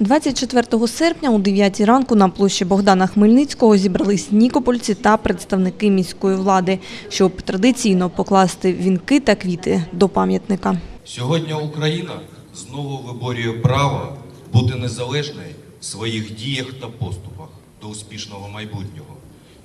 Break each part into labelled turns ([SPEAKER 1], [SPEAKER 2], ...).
[SPEAKER 1] 24 серпня у 9 ранку на площі Богдана Хмельницького зібрались нікопольці та представники міської влади, щоб традиційно покласти вінки та квіти до пам'ятника.
[SPEAKER 2] Сьогодні Україна знову виборює право бути незалежною в своїх діях та поступах до успішного майбутнього.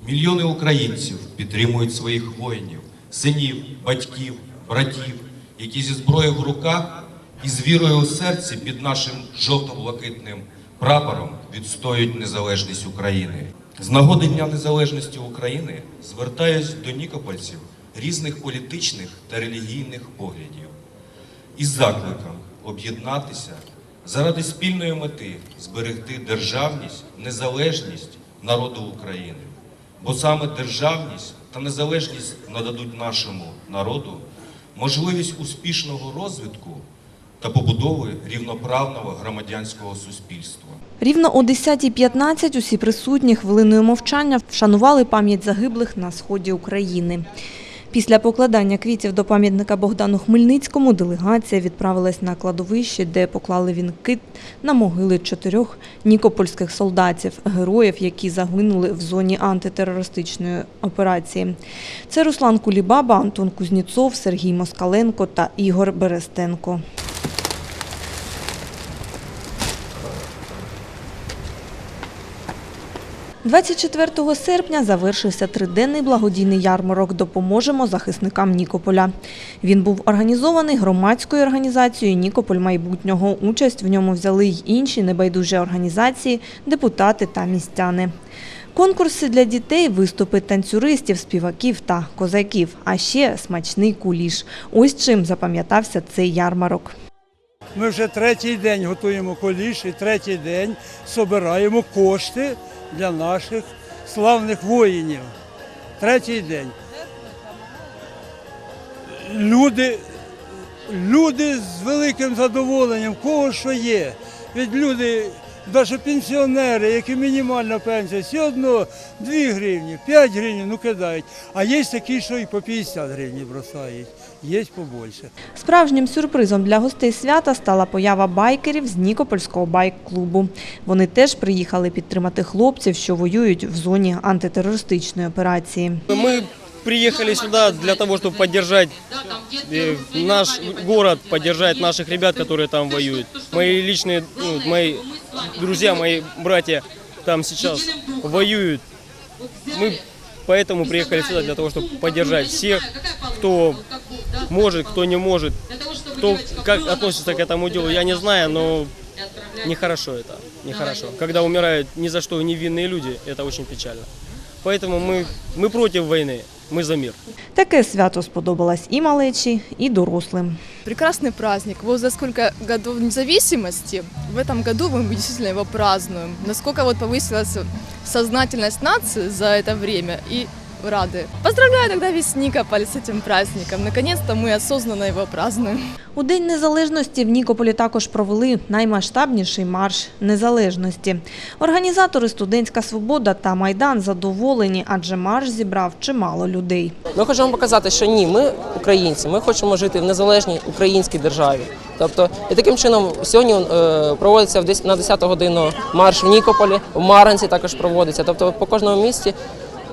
[SPEAKER 2] Мільйони українців підтримують своїх воїнів, синів, батьків, братів, які зі зброєю в руках і з вірою у серці під нашим жовто-блакитним прапором відстоюють незалежність України. З нагоди Дня Незалежності України звертаюсь до нікопольців різних політичних та релігійних поглядів із закликом об'єднатися заради спільної мети зберегти державність, незалежність народу України. Бо саме державність та незалежність нададуть нашому народу можливість успішного розвитку та побудови рівноправного громадянського суспільства.
[SPEAKER 1] Рівно о 10.15 усі присутні хвилиною мовчання вшанували пам'ять загиблих на сході України. Після покладання квітів до пам'ятника Богдану Хмельницькому делегація відправилась на кладовище, де поклали вінки на могили чотирьох нікопольських солдатів, героїв, які загинули в зоні антитерористичної операції. Це Руслан Кулібаба, Антон Кузніцов, Сергій Москаленко та Ігор Берестенко. – 24 серпня завершився триденний благодійний ярмарок «Допоможемо захисникам Нікополя». Він був організований громадською організацією «Нікополь майбутнього». Участь в ньому взяли й інші небайдужі організації, депутати та містяни. Конкурси для дітей, виступи танцюристів, співаків та козаків, а ще смачний куліш. Ось чим запам'ятався цей ярмарок.
[SPEAKER 3] Ми вже третій день готуємо коліш і третій день збираємо кошти для наших славних воїнів. Третій день. Люди, люди з великим задоволенням, кого що є. Від люди, навіть пенсіонери, які мінімальна пенсія, все одно 2 гривні, 5 гривень, ну кидають. А є такі, що і по 50 гривень бросають, є побольше.
[SPEAKER 1] Справжнім сюрпризом для гостей свята стала поява байкерів з Нікопольського байк-клубу. Вони теж приїхали підтримати хлопців, що воюють в зоні антитерористичної операції.
[SPEAKER 4] Мы приехали сюда для того, чтобы поддержать э, наш город, поддержать наших ребят, которые там воюют. Мои личные, ну, мои друзья, мои братья там сейчас воюют. Мы поэтому приехали сюда для того, чтобы поддержать всех, кто может, кто не может, кто как относится к этому делу, я не знаю, но нехорошо это, нехорошо. Когда умирают ни за что невинные люди, это очень печально. Поэтому мы, мы против войны, мы за мир.
[SPEAKER 1] Таке свято сподобалось і малечі, і дорослим.
[SPEAKER 5] Прекрасный праздник. Вот за сколько годов независимости в этом году мы действительно его празднуем. Насколько вот повысилась сознательность нации за это время и рады. Поздравляю тогда весь Никополь с этим праздником. Наконец-то мы осознанно его празднуем.
[SPEAKER 1] У День Незалежності в Нікополі також провели наймасштабніший марш незалежності. Організатори «Студентська свобода» та «Майдан» задоволені, адже марш зібрав чимало людей.
[SPEAKER 6] Ми хочемо показати, що ні, ми українці, ми хочемо жити в незалежній українській державі. Тобто, і таким чином сьогодні е, проводиться в десь- на 10 годину марш в Нікополі, в Маранці також проводиться. Тобто, по кожному місті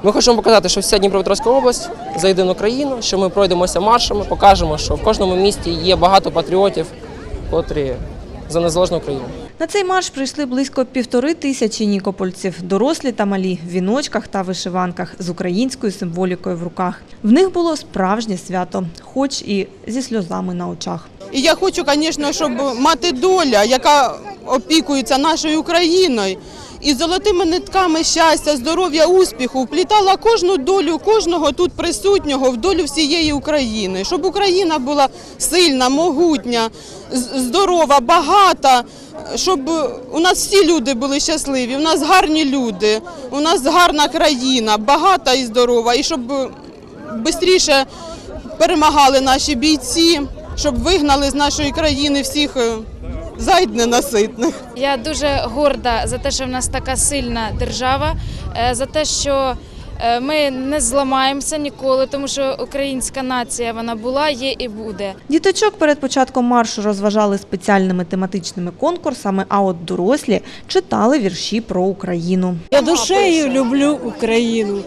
[SPEAKER 6] ми хочемо показати, що вся Дніпропетровська область за єдину країну, що ми пройдемося маршами, покажемо, що в кожному місті є багато патріотів, котрі за незалежну Україну.
[SPEAKER 1] На цей марш прийшли близько півтори тисячі нікопольців, дорослі та малі, в віночках та вишиванках з українською символікою в руках. В них було справжнє свято, хоч і зі сльозами на очах.
[SPEAKER 7] І я хочу, звісно, щоб мати доля, яка опікується нашою Україною, і золотими нитками щастя, здоров'я, успіху вплітала кожну долю кожного тут присутнього в долю всієї України, щоб Україна була сильна, могутня, здорова, багата, щоб у нас всі люди були щасливі, у нас гарні люди, у нас гарна країна, багата і здорова, і щоб швидше перемагали наші бійці, щоб вигнали з нашої країни всіх е, зайд ненаситних.
[SPEAKER 8] Я дуже горда за те, що в нас така сильна держава, е, за те, що Е, Ми не зламаємося ніколи, тому що українська нація вона була, є і буде.
[SPEAKER 1] Діточок перед початком маршу розважали спеціальними тематичними конкурсами, а от дорослі читали вірші про Україну.
[SPEAKER 9] Я душею люблю Україну.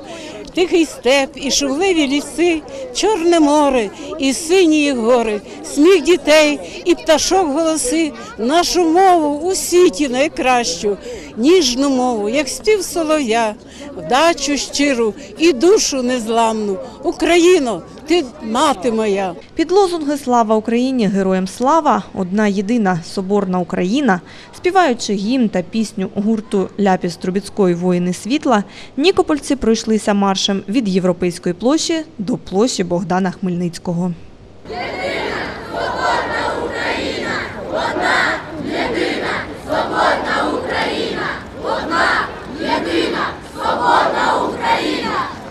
[SPEAKER 9] Тихий степ, і шумливі ліси, Чорне море і сині гори, сміх дітей і пташок голоси, нашу мову у світі найкращу, ніжну мову, як спів солов'я, вдачу щиру і душу незламну. Україно, ти мати моя.
[SPEAKER 1] Під лозунги Слава Україні! Героям слава! Одна єдина соборна Україна, співаючи гімн та пісню гурту Ляпіс Трубіцької воїни світла, нікопольці пройшлися маршем від Європейської площі до площі Богдана Хмельницького.